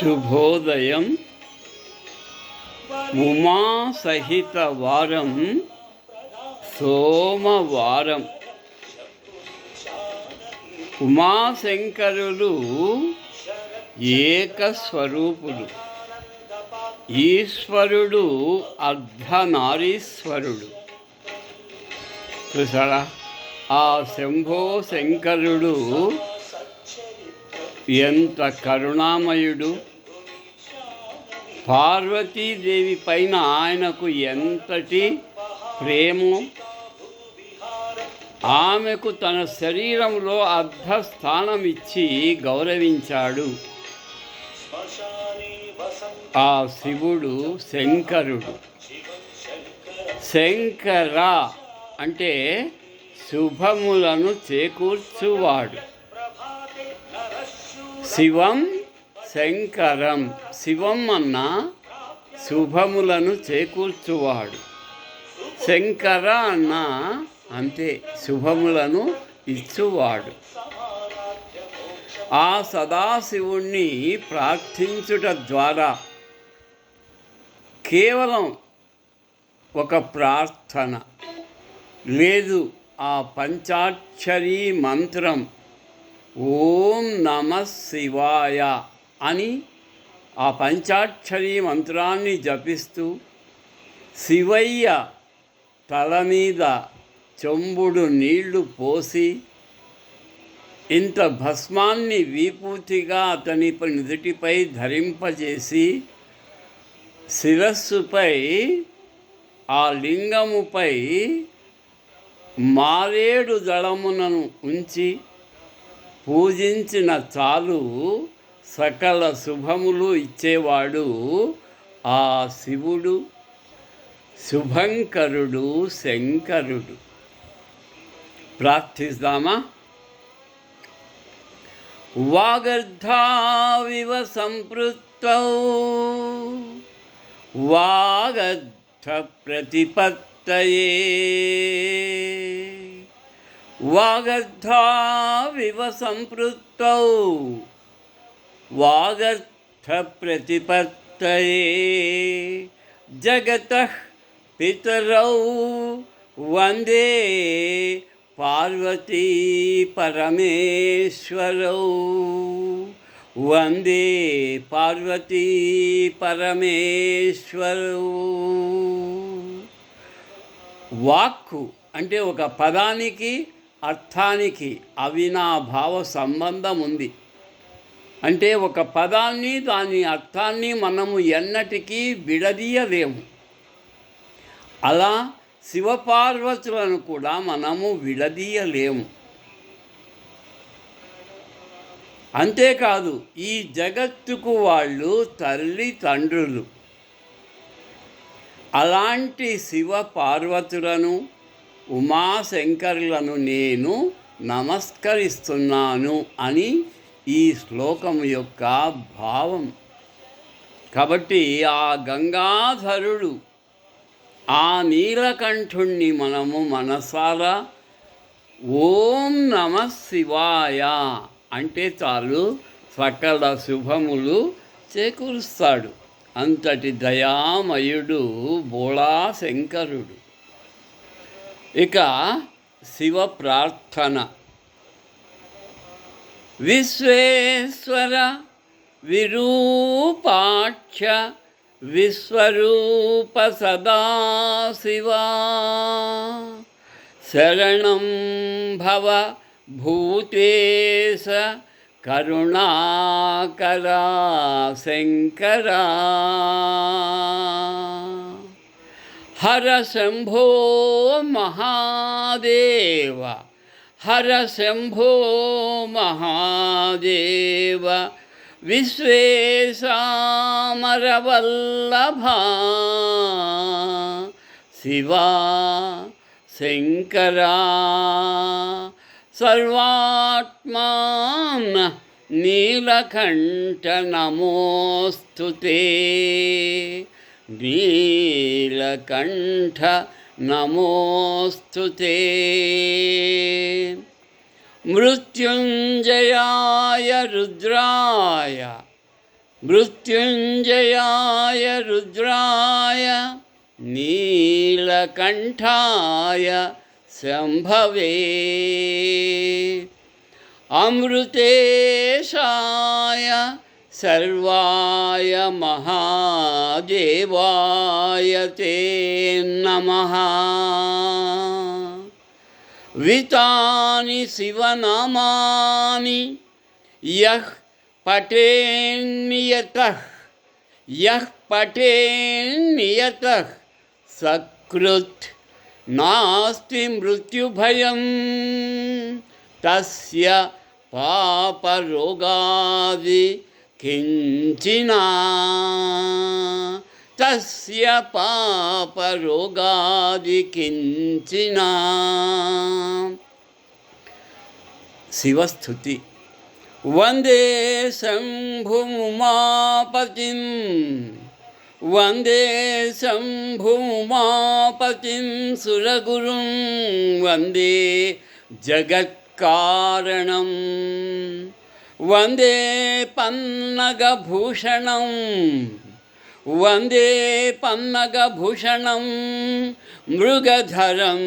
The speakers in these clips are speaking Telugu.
శుభోదయం. ఉమా సహిత వారం సోమవారం. ఉమాశంకరులు ఏకస్వరూపుడు ఈశ్వరుడు అర్ధనారీశ్వరుడు. చూసారా ఆ శంభో శంకరుడు ఎంత కరుణామయుడు. పార్వతీదేవి పైన ఆయనకు ఎంతటి ప్రేమ ఆమెకు తన శరీరంలో అర్ధస్థానం ఇచ్చి గౌరవించాడు. ఆ శివుడు శంకరుడు. శంకర అంటే శుభములను చేకూర్చువాడు. శివం శంకరం. శివం అన్న శుభములను చేకూర్చువాడు. శంకర అన్న అంతే శుభములను ఇచ్చువాడు. ఆ సదాశివుణ్ణి ప్రార్థించుట ద్వారా కేవలం ఒక ప్రార్థన. లేదు ఆ పంచాక్షరీ మంత్రం ఓం నమ శివాయ అని ఆ పంచాక్షరి మంత్రాన్ని జపిస్తూ శివయ్య తల మీద చెంబుడు నీళ్ళు పోసి ఇంత భస్మాన్ని విభూతిగా అతని నుదుటిపై ధరింపజేసి శిరస్సుపై ఆ లింగముపై మారేడు దళమునను ఉంచి పూజించిన చాలు సకల శుభములు ఇచ్చేవాడు ఆ శివుడు శుభంకరుడు శంకరుడు. ప్రార్థిస్తామా? వాగర్ధావివ సంపృత్తౌ వాగర్ధ ప్రతిపత్తయే. వాగర్ధావివ సంపృత్తౌ వాగర్థప్రతిపత్తయే. జగత పితరౌ. వందే పార్వతీ పరమేశ్వరౌ. వందే పార్వతీ పరమేశ్వరౌ. వాక్కు అంటే ఒక పదానికి అర్థానికి అవినాభావ సంబంధం ఉంది అంటే ఒక పదాన్ని దాని అర్థాన్ని మనము ఎన్నటికీ విడదీయలేము. అలా శివపార్వతులను కూడా మనము విడదీయలేము. అంతేకాదు ఈ జగత్తుకు వాళ్ళు తల్లి తండ్రులు. అలాంటి శివ పార్వతులను ఉమాశంకరులను నేను నమస్కరిస్తున్నాను అని ఈ శ్లోకం యొక్క భావం. కాబట్టి ఆ గంగాధరుడు ఆ నీలకంఠుణ్ణి మనము మనసారా ఓం నమ శివాయ అంటే చాలు సకల శుభములు చేకూరుస్తాడు. అంతటి దయామయుడు బోళా శంకరుడు ఇక శివ ప్రార్థన. విశ్వేశ్వర విరూపాక్ష విశ్వరూప సదాశివా. శరణం భవ భూతేశ కరుణాకరా శంకరా. హర శంభో మహాదేవ హర శంభో మహాదేవ విశ్వేశామరవల్లభా శివా శంకరా సర్వాత్మా నీలకంఠ నమోస్తు నీలకంఠ నమోస్తు మృత్యుంజయాయ రుద్రాయ మృత్యుంజయాయ రుద్రాయ నీలకంఠాయ శంభవే అమృతేశాయ सर्वाय महादेवाय ते नमः। वितानि शिवनामानि यः पठेन्नियतः यः पठेन्नियतः सकृत् नास्ति मृत्युभयं, तस्य पापरोगादि किञ्चिना तस्य पापरोगादिकिञ्चिना शिवस्तुति वंदे शम्भुमुमापतिं वंदे शम्भुमुमापतिं सुरगुरुं वंदे जगत्कारणम्। వందే పన్నగభూషణం వందే పన్నగభూషణం మృగధరం.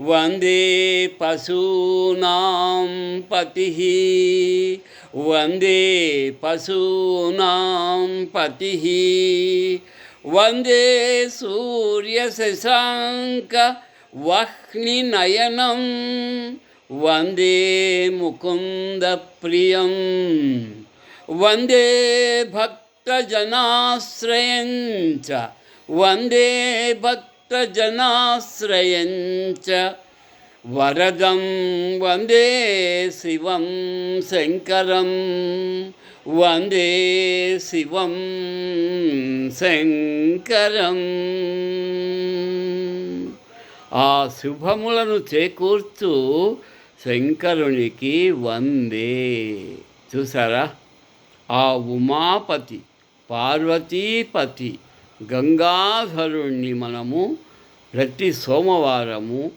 వందే పశూనాం పతి. వందే పశూనాం పతి. వందే సూర్యశశాంక వహ్నినయనం. వందే ముకుందప్రియం వందే భక్తజనాశ్రయం చ. వందే భక్తజనాశ్రయం చ. వరదం వందే శివం శంకరం. వందే శివం శంకరం. ఆ శుభములను చేకూర్చు శంకరునికి వందే. చూసారా ఆ ఉమాపతి పార్వతీపతి గంగాధరుణ్ణి మనము ప్రతి సోమవారము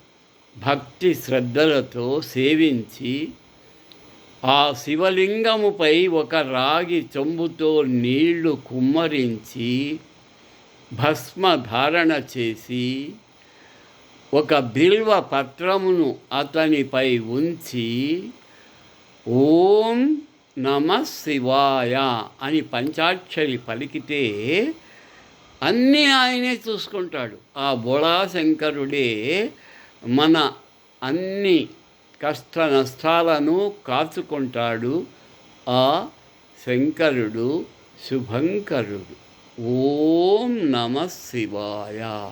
భక్తి శ్రద్ధలతో సేవించి ఆ శివలింగముపై ఒక రాగి చెంబుతో నీళ్ళు కుమ్మరించి భస్మ ధారణ చేసి ఒక బిల్వ పత్రమును అతనిపై ఉంచి ఓం నమ శివాయ అని పంచాక్షరి పలికితే అన్నీ ఆయనే చూసుకుంటాడు. ఆ బోళాశంకరుడే మన అన్ని కష్ట నష్టాలను కాచుకుంటాడు. ఆ శంకరుడు శుభంకరుడు. ఓం నమ శివాయ.